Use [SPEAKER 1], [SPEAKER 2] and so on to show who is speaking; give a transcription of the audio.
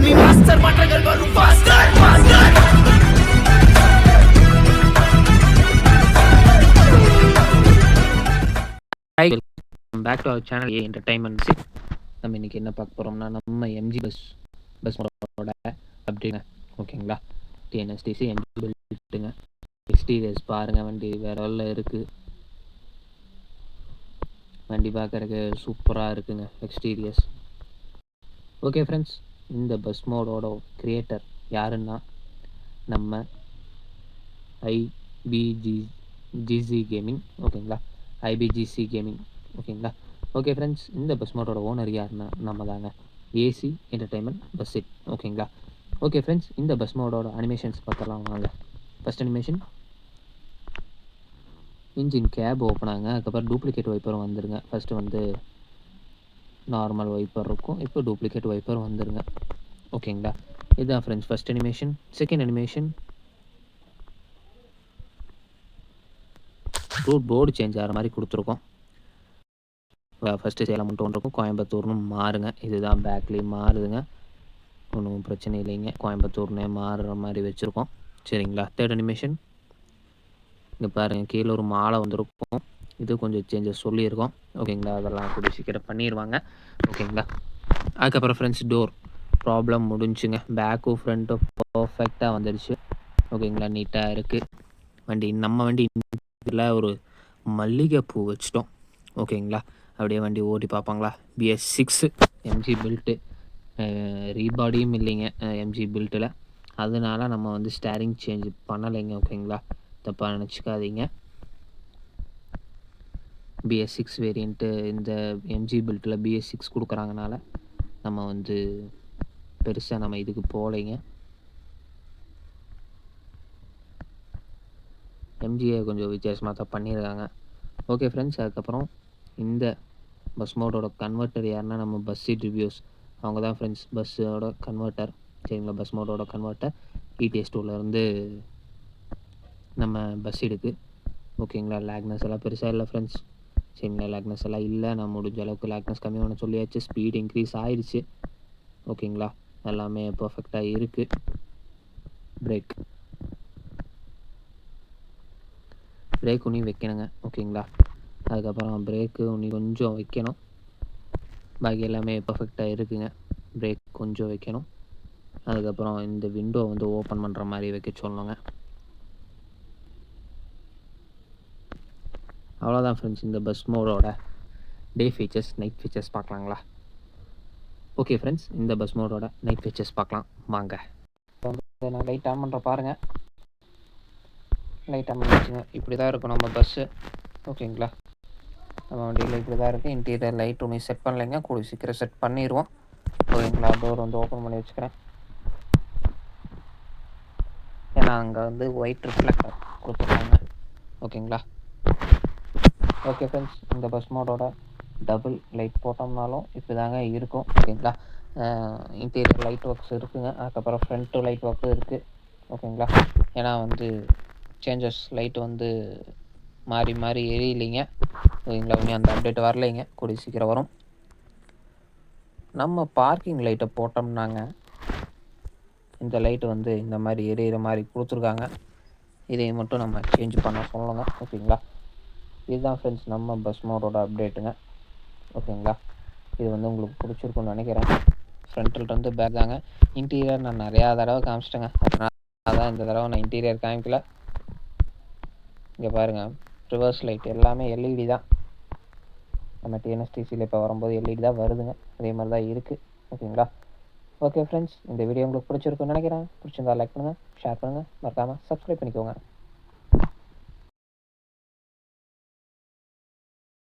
[SPEAKER 1] நீ மாஸ்டர் மற்றங்கள் வரும் pastor pastor
[SPEAKER 2] hi back to our channel A entertainments நம்ம இன்றைக்கி என்ன பார்க்க போகிறோம்னா நம்ம எம்ஜி பஸ் பஸ் மோடோட ஓகேங்களா டிஎன்எஸ்டிசி எம்ஜி பில்ட்டுங்க எக்ஸ்டீரியர்ஸ் பாருங்கள் வண்டி வேற உள்ள இருக்குது வண்டி பார்க்குறக்கு சூப்பராக இருக்குங்க எக்ஸ்டீரியர்ஸ் ஓகே ஃப்ரெண்ட்ஸ் இந்த பஸ் மோடோட கிரியேட்டர் யாருன்னா நம்ம ஐபிஜி ஜிசி கேமிங் ஓகேங்களா ஐபிஜிசி கேமிங் ஓகேங்களா ஓகே ஃப்ரெண்ட்ஸ் இந்த பஸ் மோட்டோட ஓனர் யாருன்னா நம்ம தாங்க. ஏசி என்டர்டைன்மெண்ட் பஸ் இட் ஓகேங்களா ஓகே ஃப்ரெண்ட்ஸ் இந்த பஸ் மோடோட அனிமேஷன்ஸ் பார்க்கலாம் வாங்க. First animation engine cap open ஆகுங்க. அதுக்கப்புறம் டூப்ளிகேட் வைப்பரும் வந்துருங்க. ஃபஸ்ட்டு வந்து நார்மல் வைப்பர் இருக்கும். இப்போ டூப்ளிகேட் வைப்பர் வந்துருங்க. ஓகேங்களா? இதுதான் friends first animation second animation route board change ஆகிற மாதிரி கொடுத்துருக்கோம். ஃபஸ்ட்டு சேலம் மட்டும் ஒன்று இருக்கும் கோயம்புத்தூர்னு மாறுங்க. இதுதான் பேக்லேயும் மாறுதுங்க. ஒன்றும் பிரச்சனை இல்லைங்க. கோயம்புத்தூர்னே மாறுற மாதிரி வச்சுருக்கோம். சரிங்களா? தேர்ட் அனிமேஷன் இங்கே பாருங்கள் கீழே ஒரு மாலை வந்திருக்கும். இது கொஞ்சம் சேஞ்சஸ் சொல்லியிருக்கோம். ஓகேங்களா அதெல்லாம் கூட சீக்கிரம் பண்ணிடுவாங்க ஓகேங்களா அதுக்கப்புறம் ஃப்ரெண்ட்ஸ் டோர் ப்ராப்ளம் முடிஞ்சுங்க. பேக்கும் ஃப்ரண்ட்டும் பர்ஃபெக்டாக வந்துடுச்சு ஓகேங்களா நீட்டாக இருக்குது வண்டி நம்ம வண்டி இதில் ஒரு மல்லிகைப்பூ வச்சிட்டோம். ஓகேங்களா அப்படியே வண்டி ஓட்டி பார்ப்பாங்களா? பிஎஸ் சிக்ஸு எம்ஜி பில்ட்டு ரீபாடியும் இல்லைங்க. எம்ஜி பில்ட்டில் அதனால நம்ம வந்து ஸ்டேரிங் சேஞ்ச் பண்ணலைங்க. ஓகேங்களா தப்பாக நினச்சிக்காதீங்க. பிஎஸ் சிக்ஸ் வேரியண்ட்டு இந்த எம்ஜி பில்ட்டில் பிஎஸ் சிக்ஸ் கொடுக்குறாங்கனால நம்ம வந்து பெருசாக நம்ம இதுக்கு போகலைங்க எம்ஜியை கொஞ்சம் வித்தியாசமாக தான் பண்ணியிருக்காங்க ஓகே ஃப்ரெண்ட்ஸ் அதுக்கப்புறம் இந்த பஸ் மோடோட கன்வெர்ட்டர் யாருன்னா நம்ம பஸ் சீட் ரிவ்யூஸ் அவங்க தான் ஃப்ரெண்ட்ஸ் பஸ்ஸோட கன்வெர்ட்டர் சரிங்களா? பஸ் மோடோட கன்வெர்ட்டர் இடிஎஸ் டூலேருந்து நம்ம பஸ் எடுக்கு. ஓகேங்களா லேக்னஸ் எல்லாம் பெருசாக இல்லை ஃப்ரெண்ட்ஸ் சரிங்களா லேக்னஸ் எல்லாம் இல்லை. நான் முடிஞ்ச அளவுக்கு லேக்னஸ் கம்மி பண்ண சொல்லியாச்சு. ஸ்பீட் இன்க்ரீஸ் ஆயிடுச்சு ஓகேங்களா? எல்லாமே பர்ஃபெக்டாக இருக்குது பிரேக் பிரேக் உனி வைக்கணுங்க. ஓகேங்களா? அதுக்கப்புறம் பிரேக்கு உனி கொஞ்சம் வைக்கணும். பாக்கி எல்லாமே பர்ஃபெக்டாக இருக்குங்க. பிரேக் கொஞ்சம் வைக்கணும். அதுக்கப்புறம் இந்த விண்டோ வந்து ஓப்பன் பண்ணுற மாதிரி வைக்க சொல்லணுங்க அவ்வளோதான் ஃப்ரெண்ட்ஸ் இந்த பஸ் மோடோட டே ஃபீச்சர்ஸ் நைட் ஃபீச்சர்ஸ் பார்க்கலாங்களா? ஓகே ஃப்ரெண்ட்ஸ் இந்த பஸ் மோடோட நைட் ஃபீச்சர்ஸ் பார்க்கலாம். வாங்க. வந்து நான் லைட் ஆன் பண்ணுற பாருங்கள் லைட் ஆன் பண்ணிச்சுங்க இப்படி தான் இருக்கும் நம்ம பஸ்ஸு ஓகேங்களா நம்ம வண்டியில் இப்படி தான் இருக்குது இன்டீரியர் லைட் ஒன்று செட் பண்ணலைங்க. கூடி சீக்கிரம் செட் பண்ணிடுவோம். ஓகேங்களா டோர் வந்து ஓப்பன் பண்ணி வச்சுக்கிறேன். ஏன்னா அங்கே வந்து ஒயிட் ரிஃப்ளெக்டர் கொடுத்துருக்காங்க. ஓகேங்களா ஓகே ஃப்ரெண்ட்ஸ் இந்த பஸ் மோடோட டபுள் லைட் போட்டோம்னாலும் இப்படி தாங்க இருக்கும் ஓகேங்களா? இன்டீரியர் லைட் ஒர்க்ஸ் இருக்குங்க. அதுக்கப்புறம் ஃப்ரண்ட்டு லைட் ஒர்க்கும் இருக்குது ஓகேங்களா? ஏன்னா வந்து சேஞ்சஸ் லைட் வந்து மாறி மாறி எரியலைங்க. ஓகேங்களா? இன்னும் அந்த அப்டேட் வரலைங்க. கூடிய சீக்கிரம் வரும். நம்ம பார்க்கிங் லைட்டை போட்டோம்னாங்க. இந்த லைட்டு வந்து இந்த மாதிரி எரியிற மாதிரி கொடுத்துருக்காங்க. இதை மட்டும் நம்ம சேஞ்ச் பண்ண சொல்லுங்க ஓகேங்களா? இதுதான் ஃப்ரெண்ட்ஸ் நம்ம பஸ் மோடோட அப்டேட்டுங்க ஓகேங்களா இது வந்து உங்களுக்கு பிடிச்சிருக்குன்னு நினைக்கிறேன். ஃப்ரண்ட்டிலேருந்து பேக் தாங்க. இன்டீரியர் நான் நிறையா தடவை காமிச்சிட்டேங்க. அதனால் அதான் இந்த தடவை நான் இன்டீரியர் காமிக்கல. இங்கே பாருங்கள் ரிவர்ஸ் லைட் எல்லாமே எல்இடி தான். நம்ம டிஎன்எஸ்டிசியில் இப்போ வரும்போது எல்இடி தான் வருதுங்க. அதே மாதிரி தான் இருக்குது ஓகேங்களா ஓகே ஃப்ரெண்ட்ஸ் இந்த வீடியோ உங்களுக்கு பிடிச்சிருக்குன்னு நினைக்கிறேன். பிடிச்சிருந்தா லைக் பண்ணுங்கள் ஷேர் பண்ணுங்கள் மறக்காமல் சப்ஸ்கிரைப் பண்ணிக்கோங்க.